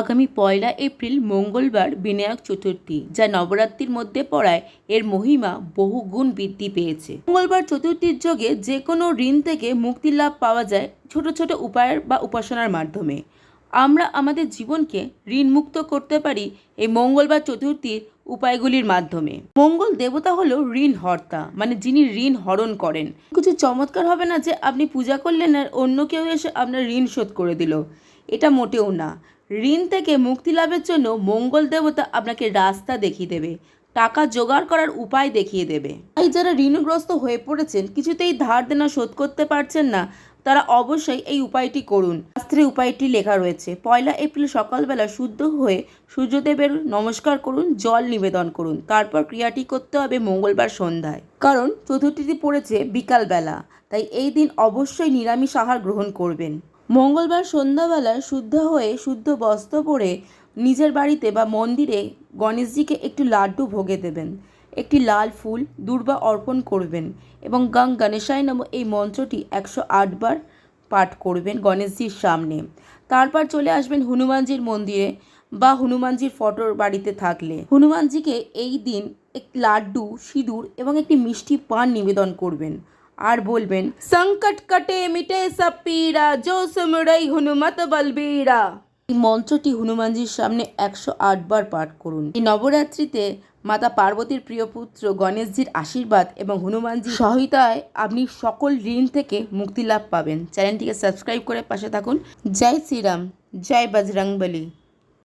আগামী পয়লা এপ্রিল মঙ্গলবার বিনায়ক চতুর্থী, যা নবরাত্রির মধ্যে পড়ায় এর মহিমা বহু গুণ বৃদ্ধি পেয়েছে। মঙ্গলবার চতুর্থীর যোগে যে কোনো ঋণ থেকে মুক্তি লাভ পাওয়া যায় ছোট ছোট উপায়ের বা উপাসনার মাধ্যমে। আমরা আমাদের জীবনকে ঋণমুক্ত করতে পারি এই মঙ্গলবার চতুর্থীর উপায়গুলির মাধ্যমে। মঙ্গল দেবতা হলো ঋণ হর্তা মানে যিনি ঋণ হরণ করেন। কিছু চমৎকার হবে না যে আপনি পূজা করলেন আর অন্য কেউ এসে আপনার ঋণ শোধ করে দিল। এটা মোটেও না। ঋণ থেকে মুক্তি লাভের জন্য মঙ্গল দেবতা আপনাকে রাস্তা দেখিয়ে দেবে, টাকা জোগাড় করার উপায় দেখিয়ে দেবে। তাই যারা ঋণগ্রস্ত হয়ে পড়েছেন, কিছুতেই ধার দেনা শোধ করতে পারছেন না, তারা অবশ্যই এই উপায়টি করুন। শাস্ত্রে উপায়টি লেখা রয়েছে, পয়লা এপ্রিল সকালবেলা শুদ্ধ হয়ে সূর্যদেবের নমস্কার করুন, জল নিবেদন করুন, তারপর ক্রিয়াটি করতে হবে মঙ্গলবার সন্ধ্যায়। কারণ চতুর্থীটি পড়েছে বিকালবেলা, তাই এই দিন অবশ্যই নিরামিষ আহার গ্রহণ করবেন। মঙ্গলবার সন্ধ্যাবেলায় শুদ্ধ হয়ে শুদ্ধ বস্ত্র পরে নিজের বাড়িতে বা মন্দিরে গণেশজিকে একটু লাড্ডু ভোগে দেবেন। একটি লাল ফুল দুর্বা অর্পণ করবেন এবং গাং গণেশায় নাম এই মন্ত্রটি একশো আটবার পাঠ করবেন গণেশজির সামনে। তারপর চলে আসবেন হনুমানজির মন্দিরে বা হনুমানজির ফটোর বাড়িতে থাকলে। হনুমানজিকে এই দিন এক লাড্ডু, সিঁদুর এবং একটি মিষ্টি পান নিবেদন করবেন। আর বলবেন, সংকট কাটে, মিটে সব পীড়া, জো সুমড়াই হনুমত বলবীরা। এই মন্ত্রটি হনুমানজির সামনে একশো আট বার পাঠ করুন। এই নবরাত্রিতে মাতা পার্বতীর প্রিয় পুত্র গণেশজির আশীর্বাদ এবং হনুমানজির সহায়তায় আপনি সকল ঋণ থেকে মুক্তি লাভ পাবেন। চ্যানেলটিকে সাবস্ক্রাইব করে পাশে থাকুন। জয় শ্রীরাম, জয় বজরংবলী।